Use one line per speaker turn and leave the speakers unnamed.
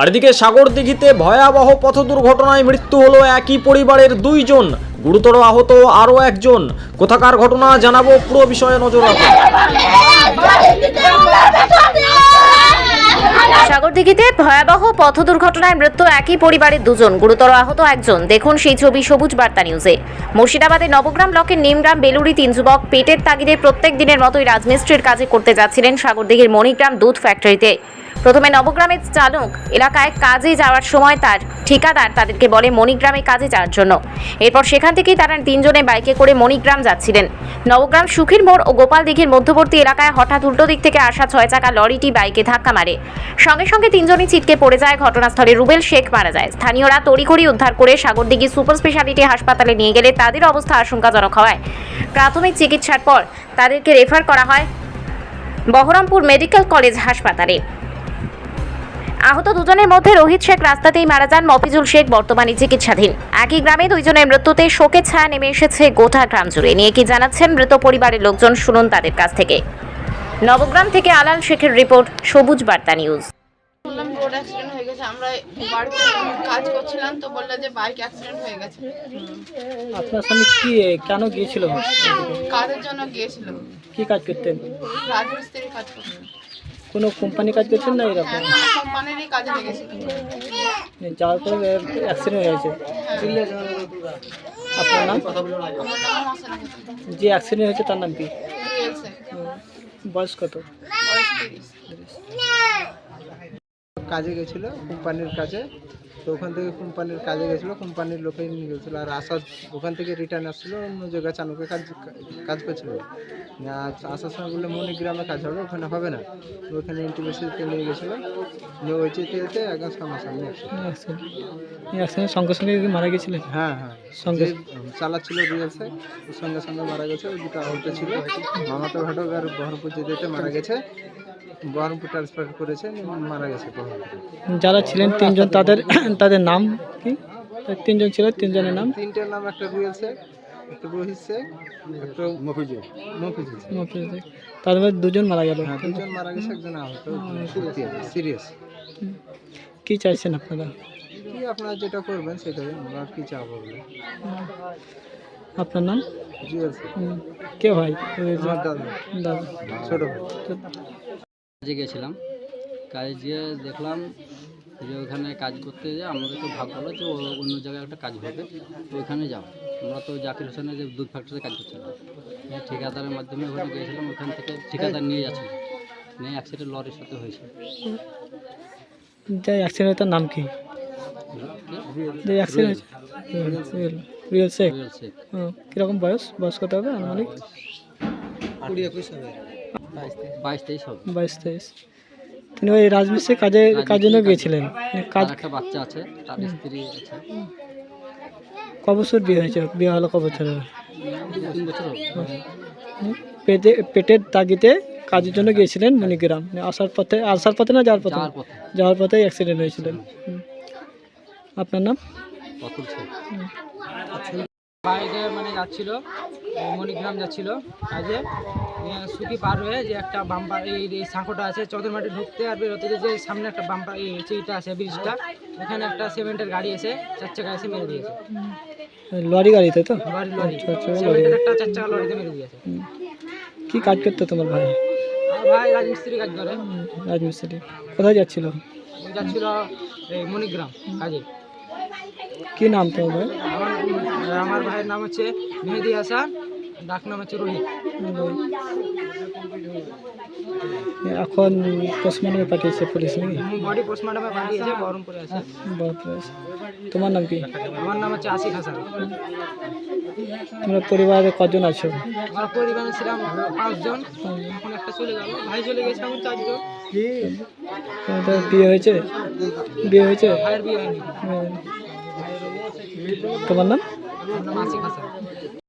আর এদিকে সাগরদিঘিতে ভয়াবহ পথ দুর্ঘটনায় মৃত্যু হলো একই পরিবারের দুইজন। গুরুতর আহত আরও একজন। কোথাকার ঘটনা জানাব পুরো বিষয়ে নজর রাখুন।
সাগরদিঘিতে ভয়াবহ পথ দুর্ঘটনায় মৃত্যু একই পরিবারের দুজন। গুরুতর আহত একজন। দেখুন সেই ছবি সবুজ বার্তা নিউজে। মুর্শিদাবাদের নবগ্রাম ব্লকের নিমগ্রাম বেলুড়ি তিন যুবক পেটের তাগিদে প্রত্যেক দিনের মতোই রাজমিস্ত্রির কাজে করতে যাচ্ছিলেন সাগরদিঘির মণিগ্রাম দুধ ফ্যাক্টরিতে। প্রথমে নবগ্রামের চালক এলাকায় কাজে যাওয়ার সময় তার ঠিকাদার তাদেরকে বলে মণিগ্রামে কাজে যাওয়ার জন্য। এরপর সেখান থেকেই তারা তিনজনে বাইকে করে মণিগ্রাম যাচ্ছিলেন। নবগ্রাম সুখীর মোড় ও গোপাল দিঘির মধ্যবর্তী এলাকায় হঠাৎ উল্টো দিক থেকে আসা ছয় চাকা লরিটি বাইকে ধাক্কা মারে। সঙ্গে সঙ্গে তিনজনই ছিটকে পড়ে যায়। ঘটনাস্থলে রুবেল শেখ মারা যায়। স্থানীয়রা তড়িঘড়ি উদ্ধার করে সাগরদিঘি সুপার স্পেশালিটি হাসপাতালে নিয়ে গেলে তাদের অবস্থা আশঙ্কাজনক হওয়ায় প্রাথমিক চিকিৎসার পর তাদেরকে রেফার করা হয় বহরমপুর মেডিকেল কলেজ হাসপাতালে। আহত দুজনের মধ্যে রোহিত শেখ রাস্তাতেই মারা যান মফিজুল শেখ বর্তমানে চিকিৎসাধীন। একই গ্রামে দুইজনের মৃত্যুতে শোকে ছায়া নেমে এসেছে গোটা গ্রাম জুড়ে। নিয়ে কি জানাচ্ছেন মৃত পরিবারের লোকজন শুনুন তাদের কাছ থেকে। নবগ্রাম থেকে আলাল শেখের রিপোর্ট সবুজ বার্তা নিউজ।
বললাম রোড অ্যাক্সিডেন্ট হয়ে গেছে আমরা বাড়িতে কাজ করছিলাম তো বলল যে বাইক অ্যাক্সিডেন্ট হয়ে গেছে।
আপনার স্বামী কি কেন গিয়েছিল?
কাজের জন্য গিয়েছিল।
কি কাজ করতেন?
রাজমিস্ত্রি কাজ করতে
কোনো কোম্পানি কাজ করছেন না এরকম?
কোম্পানিরই কাজে লেগেছিল
যাওয়ার পরে অ্যাক্সিডেন্ট হয়েছে আপনার নাম? যে অ্যাক্সিডেন্ট হয়েছে তার নাম কি? বয়স কত?
কাজে গেছিল কোম্পানির কাজে। তো ওখান থেকে কোম্পানির কাজে গেছিল কোম্পানির লোকেই নিয়ে গেছিল। আর আসার ওখান থেকে রিটার্ন আসছিল অন্য জায়গায় চানুকে কাজ কাজ করছিল। আসার সময় বললে মণিগ্রামে কাজ হবে ওখানে হবে না। ওখানে ইন্টিমেসিতে নিয়ে গেছিল। নিয়ে ওই যেতে যেতে একদম সামনাসামনি accident।
অ্যাক্সিডেন্ট সঙ্গে সঙ্গে মারা গেছিলেন?
হ্যাঁ হ্যাঁ।
সঙ্গে
চালাচ্ছিল রিয়েলসে সঙ্গে সঙ্গে মারা গেছে ওই দুটো আহত ছিল। মামাতো ঘাটক আর বহরপুর যেতে যেতে মারা গেছে। বহরমপুর ট্রান্সফার করেছে মারা গেছে
যারা ছিলেন তিনজন তাদের তাদের নাম কি? তিনজন ছিল তিনজনের নাম?
তিনটের নাম একটা রুয়েল শেখ একটা রোহিত শেখ একটা মফিজুল। মফিজুল। শেখ।
তাদের মধ্যে দুজন মারা গেল।
হ্যাঁ দুজন মারা গেছে একজন আহত সিরিয়াস
কি চাইছেন আপনারা?
কি আপনারা যেটা করবেন সেটাই আমরা কি চাবো
আপনার নাম? কে ভাই
দাদা।
দাদা।
ছোট ভাই।
কাজে গেছিলাম। কাজে গিয়ে দেখলাম যে ওখানে কাজ করতে যে আমাদের তো ভাব হলো যে ও- অন্য জায়গায় একটা কাজ হবে তো ওইখানে যাও। আমরা তো জাকির হোসেনের যে দুধ ফ্যাক্টরিতে কাজ করছিলাম। এই ঠিকাদারের মাধ্যমে ওখানে গিয়েছিলাম ওখান থেকে ঠিকাদার নিয়ে যাচ্ছিল। নিয়ে অ্যাক্সিডেন্ট লরির সাথে হয়েছে।
যে অ্যাক্সিডেন্ট তার নাম কি? অ্যাক্সিডেন্ট হয়েছে রিয়েল শেখ। কীরকম বয়স? বয়স কত হবে আনুমানিক?
বাইশ তেইশ হবে।
বাইশ তেইশ তিনি ওই রাজমিস্ত্রি কাজে কাজের জন্য গিয়েছিলেন। কাজ
একটা বাচ্চা আছে তার স্ত্রী আছে।
ক বছর বিয়ে হয়েছে বিয়ে হলো ক বছর পেটে পেটের তাগিতে কাজের জন্য গিয়েছিলেন মণিগ্রাম আসার পথে আসার পথে না যাওয়ার পথে?
যাওয়ার পথে।
অ্যাক্সিডেন্ট হয়েছিলেন আপনার নাম?
অতুল
বাইকে মানে যাচ্ছিল মণিগ্রাম যাচ্ছিল কাজে। সুকি পার হয়ে যে একটা বাম্পার এই এই সাঁকোটা আছে চন্দ্রমাটি ঢুকতে আর বেরোতে যে সামনে একটা বাম্পার এই চিটা আছে ব্রিজটা ওখানে একটা সিমেন্টের গাড়ি এসে চার চাকা এসে মেরে দিয়েছে।
লরি গাড়িতে তো?
Lorry lorry.
আচ্ছা, আচ্ছা,
সিমেন্টের একটা চার চাকা লরিতে মেরে দিয়েছে।
কি কাজ করতো তোমার ভাই?
ভাই রাজমিস্ত্রি কাজ করে।
রাজমিস্ত্রি। কোথায় যাচ্ছিল?
যাচ্ছিল এই মণিগ্রাম কাজে।
কি নাম তোমার ভাই?
আমার ভাইয়ের নাম হচ্ছে মেহেদি হাসান ডাক নাম হচ্ছে রোহিত
এখন পোস্টমর্টমে পাঠিয়েছে পুলিশ নাকি?
বডি পোস্টমর্টমে পাঠিয়েছে বহরমপুরে আছে।
বাপরে। তোমার নাম কি?
আমার নাম হচ্ছে আশিক হাসান।
তোমরা পরিবারে কজন আছো?
আমার পরিবারে ছিলাম পাঁচজন। এখন একটা চলে গেল। ভাই চলে গেছে এখন চারজন।
বিয়ে হয়েছে? বিয়ে হয়েছে?
ভাইয়ের বিয়ে হয়নি। कमंदन